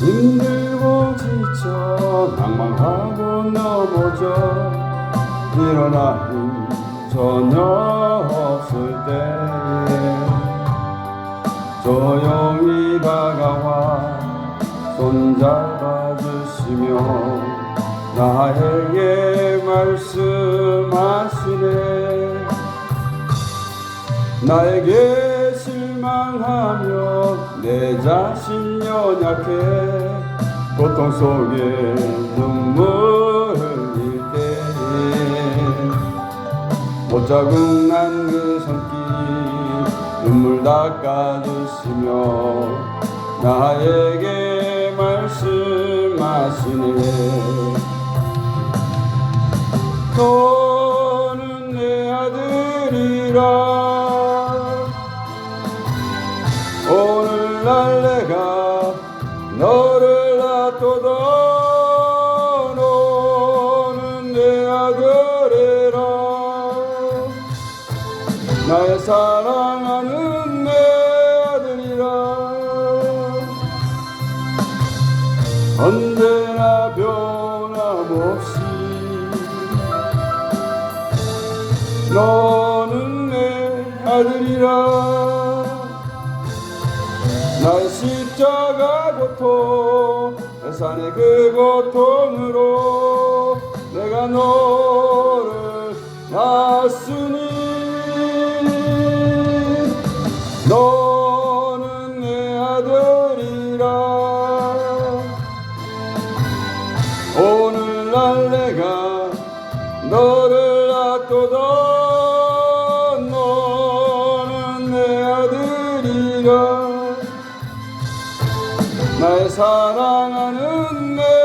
힘들고 지쳐 낭망하고 넘어져 일어나 힘 전혀 없을 때에 조용히 다가와 손 잡아 주시며 나에게 말씀하시네. 나에게 실망하며 내 자신 연약해 고통 속에 눈물 흘릴 때에 못자국 난그 손길 눈물 닦아주시며 나에게 말씀하시네. 너는 내 아들이라. 오늘날 내가 너를 놔둬도 너는 내 아들이라. 나의 사랑하는 언제나 변함없이 너는 내 아들이라. 나의 십자가 고통 해산의 그 고통으로 내가 너를 낳았으니. 너 너를 놔둬도 너는 내 아들이라 나의 사랑하는 내